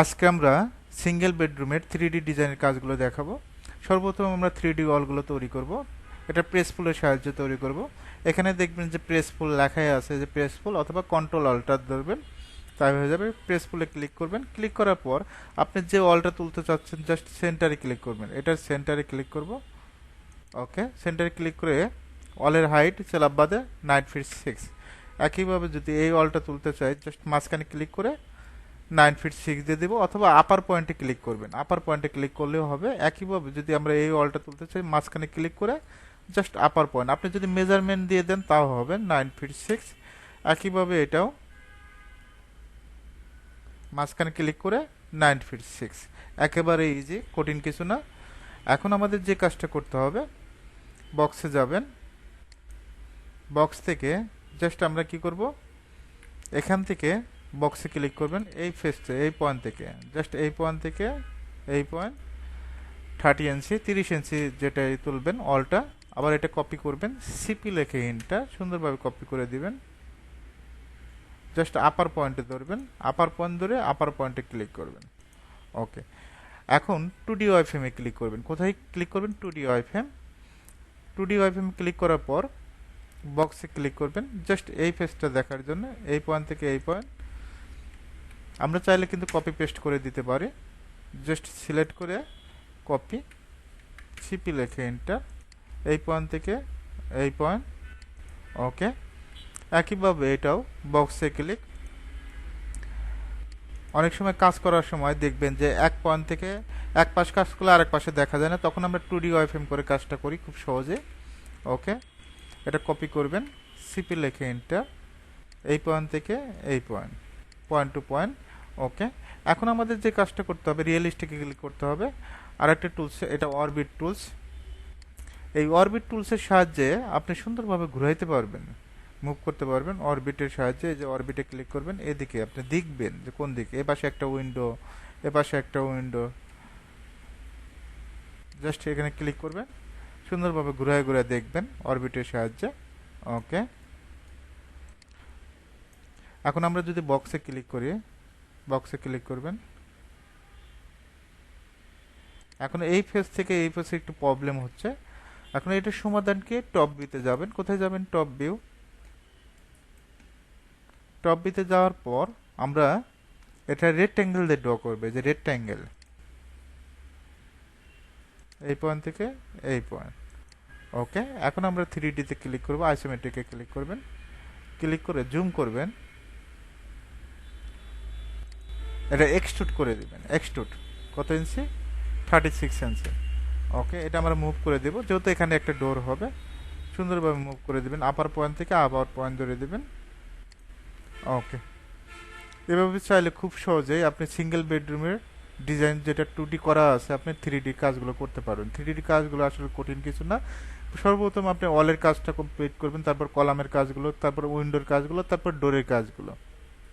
আজকে আমরা সিঙ্গেল বেডরুমের থ্রি ডি ডিজাইনের কাজগুলো দেখাবো। সর্বপ্রথম আমরা থ্রি ডি ওয়ালগুলো তৈরি করব। এটা প্রেস ফুলের সাহায্যে তৈরি করব। এখানে দেখবেন যে প্রেস ফুল লেখাই আছে যে প্রেস ফুল অথবা কন্ট্রোল অল্টার ধরবেন, তাই হয়ে যাবে। প্রেস ফুলে ক্লিক করবেন। ক্লিক করার পর আপনি যে ওয়ালটা তুলতে চাচ্ছেন জাস্ট সেন্টারে ক্লিক করবেন। এটার সেন্টারে ক্লিক করব। ওকে সেন্টারে ক্লিক করে ওয়ালের হাইট চেলাপ বাদে নাইন ফিট সিক্স একইভাবে যদি এই ওয়ালটা তুলতে চাই জাস্ট মাঝখানে ক্লিক করে নাইন ফিট সিক্স দিয়ে দেবো, অথবা আপার পয়েন্টে ক্লিক করবেন। আপার পয়েন্টে ক্লিক করলেও হবে, একইভাবে যদি আমরা এই ওয়ালটা তুলতে চাই, মাঝখানে ক্লিক করে জাস্ট আপার পয়েন্ট আপনি যদি মেজারমেন্ট দিয়ে দেন, তাও হবে নাইন ফিট সিক্স একইভাবে এটাও মাঝখানে ক্লিক করে নাইন ফিট সিক্স একেবারে ইজি কঠিন কিছু না। এখন আমাদের যে কাজটা করতে হবে বক্সে যাবেন। বক্স থেকে জাস্ট আমরা কি করব? এখান থেকে বক্সে ক্লিক করবেন, এই ফেসতে এই পয়েন্ট থেকে জাস্ট এই পয়েন্ট থেকে, এই পয়েন্ট থার্টি ইঞ্চি তিরিশ ইঞ্চি যেটা তুলবেন অলটা আবার এটা কপি করবেন সিপি লেখে ইনটা সুন্দরভাবে কপি করে দিবেন। জাস্ট আপার পয়েন্টে ধরবেন আপার পয়েন্ট ধরে আপার পয়েন্টে ক্লিক করবেন। ওকে এখন টু ডি ওয়াইফএমে ক্লিক করবেন। কোথায় ক্লিক করবেন? Two D wireframe two D wireframe click করার পর বক্সে ক্লিক করবেন। জাস্ট এই ফেসটা দেখার জন্য, এই পয়েন্ট থেকে এই পয়েন্ট আমরা চাইলে কিন্তু কপি পেস্ট করে দিতে পারি। জাস্ট সিলেক্ট করে কপি সিপি লেখে এন্টার এই পয়েন্ট থেকে এই পয়েন্ট ওকে একইভাবে এটাও বক্সে ক্লিক অনেক সময় কাজ করার সময় দেখবেন যে এক পয়েন্ট থেকে এক পাশ কাজ করলে আরেক পাশে দেখা যায় না, তখন আমরা টু ডি ওয়াইফএম করে কাজটা করি খুব সহজে ওকে এটা কপি করবেন সিপি লেখে এন্টার এই পয়েন্ট থেকে এই point point to point okay এখন আমাদের যে কাজটা করতে হবে রিয়েলিস্টিকে ক্লিক করতে হবে। আর একটা টুলস এটা অরবিট টুলস এই অরবিট টুলসের সাহায্যে আপনি সুন্দরভাবে ঘুরাইতে পারবেন মুভ করতে পারবেন। অরবিটের সাহায্যে এই যে অরবিটে ক্লিক করবেন, এদিকে আপনি দেখবেন যে কোন দিকে, এ পাশে একটা উইন্ডো এ পাশে একটা উইন্ডো জাস্ট এখানে ক্লিক করবেন, সুন্দরভাবে ঘুরায় ঘুরায় দেখবেন অরবিটের সাহায্যে ওকে এখন আমরা যদি বক্সে ক্লিক করি বক্সে ক্লিক করবেন। এখন এই ফেস থেকে এই ফেসে একটু প্রবলেম হচ্ছে। এখন এটার সমাধান কি? টপ ভিউতে যাবেন। কোথায় যাবেন? টপ ভিউ টপ ভিউতে যাওয়ার পর আমরা এটা রেড ট্যাঙ্গেল দিয়ে ড্র করবে। যে রেড ট্যাঙ্গেল এই পয়েন্ট থেকে এই পয়েন্ট ওকে এখন আমরা থ্রি ডিতে ক্লিক করব। আইসোমেট্রিকে ক্লিক করবেন। ক্লিক করে জুম করবেন। এটা এক্সট্রুট করে দেবেন এক্সট্রুট কত ইঞ্চি থার্টি সিক্স ইঞ্চি ওকে এটা আমরা মুভ করে দেবো। যেহেতু এখানে একটা ডোর হবে, সুন্দরভাবে মুভ করে দেবেন। আপার পয়েন্ট থেকে আপার পয়েন্ট ধরে দেবেন। ওকে এভাবে চাইলে খুব সহজেই আপনি সিঙ্গেল বেডরুমের ডিজাইন যেটা টু ডি করা আছে, আপনি থ্রি ডি কাজগুলো করতে পারবেন। থ্রি ডি কাজগুলো আসলে কঠিন কিছু না। সর্বপ্রথম আপনি ওয়ালের কাজটা কমপ্লিট করবেন, তারপর কলামের কাজগুলো, তারপর উইন্ডোর কাজগুলো, তারপর ডোরের কাজগুলো।